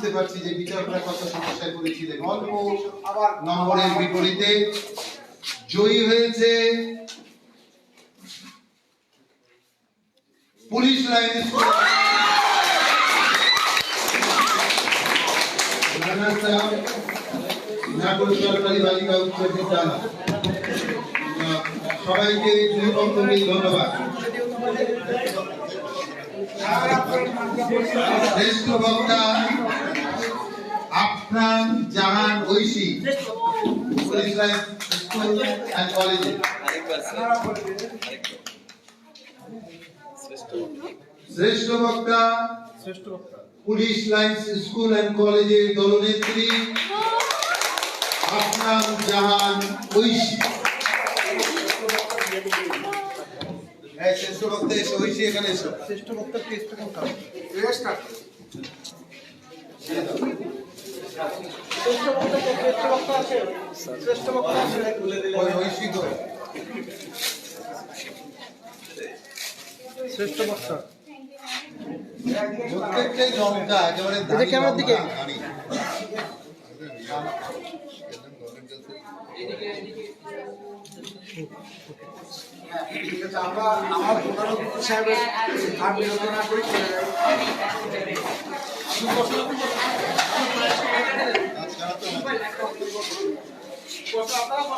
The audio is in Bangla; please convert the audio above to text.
বুঝতে পারছি যে বিচারকরা কত সমস্যায় পড়েছিলেন অল্প নম্বরের বিপরীতে জয়ী হয়েছে পুলিশ লাইন সরকারি বালিকা উচ্চ বিদ্যালয় সবাইকে ধন্যবাদ। শ্রেষ্ঠ বক্তা আফরান জাহান ঐশী। স্কুল অ্যান্ড কলেজে শ্রেষ্ঠ বক্তা পুলিশ লাইন্স স্কুল অ্যান্ড কলেজের দলনেত্রী আফরান জাহান ঐশী। এই শ্রেষ্ঠ বক্তা এসো ঐশী এখানে এসো। শ্রেষ্ঠ বক্তার টেস্ট কোনটা? শ্রেষ্ঠ বক্তা? শ্রেষ্ঠ বক্তা শ্রেষ্ঠ বক্তা প্রত্যেকটাই জমকা একেবারে ক্যামেরার দিকে। আমরা প্রধান সাহেবের আর বিরত না করে চলে contratava